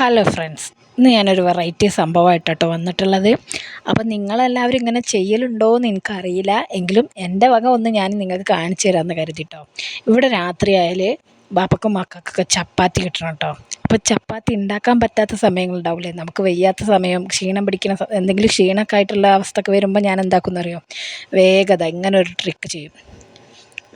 Hello friends ഇന്ന് ഞാനൊരു variety സംഭവമായിട്ടോ വന്നിട്ടുള്ളത്. അപ്പം നിങ്ങളെല്ലാവരും ഇങ്ങനെ ചെയ്യലുണ്ടോ എന്ന് എനിക്കറിയില്ല. എങ്കിലും എന്റെ വക ഒന്ന് ഞാൻ നിങ്ങൾക്ക് കാണിച്ചു തരാമെന്ന് കരുതിട്ടോ. ഇവിടെ രാത്രിയായാൽ ബാപ്പക്കും മക്കൾക്കൊക്കെ ചപ്പാത്തി കിട്ടണം കേട്ടോ അപ്പോൾ ചപ്പാത്തി ഉണ്ടാക്കാൻ പറ്റാത്ത സമയങ്ങളുണ്ടാവില്ലേ നമുക്ക് വയ്യാത്ത സമയം ക്ഷീണം പിടിക്കുന്ന എന്തെങ്കിലും ക്ഷീണമൊക്കെ ആയിട്ടുള്ള അവസ്ഥയൊക്കെ വരുമ്പോൾ ഞാൻ എന്താക്കുമെന്ന് അറിയോ? വേഗത ഇങ്ങനെ ഒരു ട്രിക്ക് ചെയ്യും.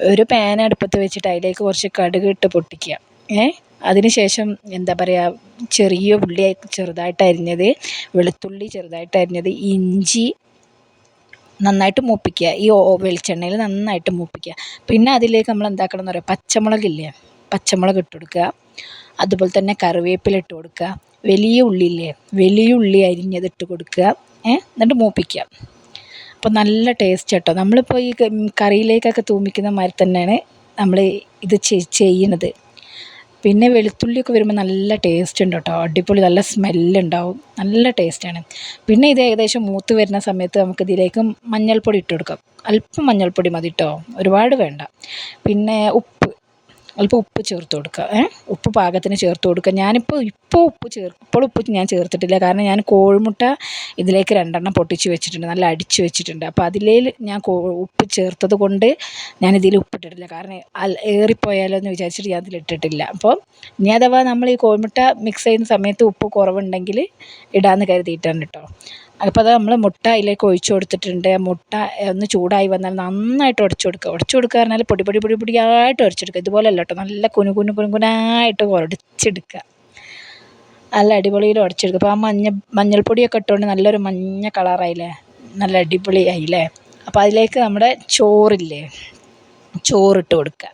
ഒരു പാൻ അടുപ്പത്ത് വെച്ചിട്ട് അതിലേക്ക് കുറച്ച് കടുക് ഇട്ട് പൊട്ടിക്കുക. ഏ? അതിനുശേഷം എന്താ പറയുക ചെറിയ ഉള്ളി ചെറുതായിട്ട് അരിഞ്ഞത് വെളുത്തുള്ളി ചെറുതായിട്ട് അരിഞ്ഞത് ഇഞ്ചി നന്നായിട്ട് മൂപ്പിക്കുക. ഈ വെളിച്ചെണ്ണയിൽ നന്നായിട്ട് മൂപ്പിക്കുക. പിന്നെ അതിലേക്ക് നമ്മൾ എന്താക്കണം എന്ന് പറയുക പച്ചമുളകില്ലേ പച്ചമുളക് ഇട്ട് കൊടുക്കുക. അതുപോലെ തന്നെ കറിവേപ്പില ഇട്ട് കൊടുക്കുക. വലിയ ഉള്ളി ഇല്ലേ വലിയ ഉള്ളി അരിഞ്ഞത് ഇട്ട് കൊടുക്കുക. എന്നിട്ട് മൂപ്പിക്കുക. അപ്പോൾ നല്ല ടേസ്റ്റ് കേട്ടോ. നമ്മളിപ്പോൾ ഈ കറിയിലേക്കൊക്കെ തൂമിക്കുന്ന മാതിരി തന്നെയാണ് നമ്മൾ ഇത് ചെയ്യുന്നത് പിന്നെ വെളുത്തുള്ളിയൊക്കെ വരുമ്പോൾ നല്ല ടേസ്റ്റ് ഉണ്ട് കേട്ടോ അടിപൊളി നല്ല സ്മെല്ലുണ്ടാവും നല്ല ടേസ്റ്റാണ് പിന്നെ ഇത് ഏകദേശം മൂത്ത് വരുന്ന സമയത്ത് നമുക്ക് ഇതിലേക്ക് മഞ്ഞൾപ്പൊടി ഇട്ട് കൊടുക്കാം. അല്പം മഞ്ഞൾപ്പൊടി മതി കേട്ടോ ഒരുപാട് വേണ്ട. പിന്നെ ഉപ്പ് അല്പം ഉപ്പ് ചേർത്ത് കൊടുക്കുക. ഏ? ഉപ്പ് പാകത്തിന് ചേർത്ത് കൊടുക്കുക. ഞാനിപ്പോൾ ഇപ്പോൾ ഉപ്പ് ചേർ ഇപ്പോൾ ഉപ്പ് ഞാൻ ചേർത്തിട്ടില്ല. കാരണം ഞാൻ കോഴിമുട്ട ഇതിലേക്ക് രണ്ടെണ്ണം പൊട്ടിച്ച് വെച്ചിട്ടുണ്ട്. നല്ല അടിച്ച് വെച്ചിട്ടുണ്ട്. അപ്പോൾ അതിലേ ഞാൻ ഉപ്പ് ചേർത്തത് കൊണ്ട് ഞാൻ ഇതിൽ ഉപ്പിട്ടിട്ടില്ല കാരണം ഏറിപ്പോയാലോ എന്ന് വിചാരിച്ചിട്ട് ഞാൻ അതിലിട്ടിട്ടില്ല അപ്പോൾ ഇനി അഥവാ നമ്മൾ ഈ കോഴിമുട്ട മിക്സ് ചെയ്യുന്ന സമയത്ത് ഉപ്പ് കുറവുണ്ടെങ്കിൽ ഇടാമെന്ന് കരുതിയിട്ടാണ് കേട്ടോ അപ്പോൾ അത് നമ്മൾ മുട്ട അതിലേക്ക് ഒഴിച്ചു കൊടുത്തിട്ടുണ്ട്. മുട്ട ഒന്ന് ചൂടായി വന്നാൽ നന്നായിട്ട് ഉടച്ചു കൊടുക്കുക. ഉടച്ചു കൊടുക്കുക പറഞ്ഞാൽ പൊടി പൊടി പൊടി പൊടിയായിട്ട് ഉടച്ചെടുക്കുക ഇതുപോലെ ഇതുപോലെയല്ല കേട്ടോ നല്ല കുനു കുനു കുനു കുനായിട്ട് ഉടച്ചെടുക്കുക. നല്ല അടിപൊളിയിൽ ഉടച്ചെടുക്കുക. അപ്പോൾ ആ മഞ്ഞ മഞ്ഞൾപ്പൊടിയൊക്കെ ഇട്ടുകൊണ്ട് നല്ലൊരു മഞ്ഞ കളറായില്ലേ? നല്ല അടിപൊളിയായില്ലേ? അപ്പോൾ അതിലേക്ക് നമ്മുടെ ചോറില്ലേ? ചോറിട്ട് കൊടുക്കുക.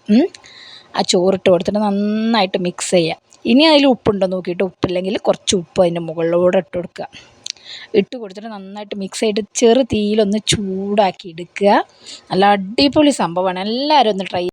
ആ ചോറിട്ട് കൊടുത്തിട്ട് നന്നായിട്ട് മിക്സ് ചെയ്യുക. ഇനി അതിൽ ഉപ്പുണ്ടോ നോക്കിയിട്ട്? ഉപ്പില്ലെങ്കിൽ കുറച്ച് ഉപ്പ് അതിന്റെ മുകളിലൂടെ ഇട്ട് കൊടുക്കുക. ഇട്ട് കൊടുത്തിട്ട് നന്നായിട്ട് മിക്സ് ചെയ്തിട്ട് ചെറു തീയിലൊന്ന് ചൂടാക്കി എടുക്കുക. നല്ല അടിപൊളി സംഭവമാണ്. എല്ലാവരും ഒന്ന് ട്രൈ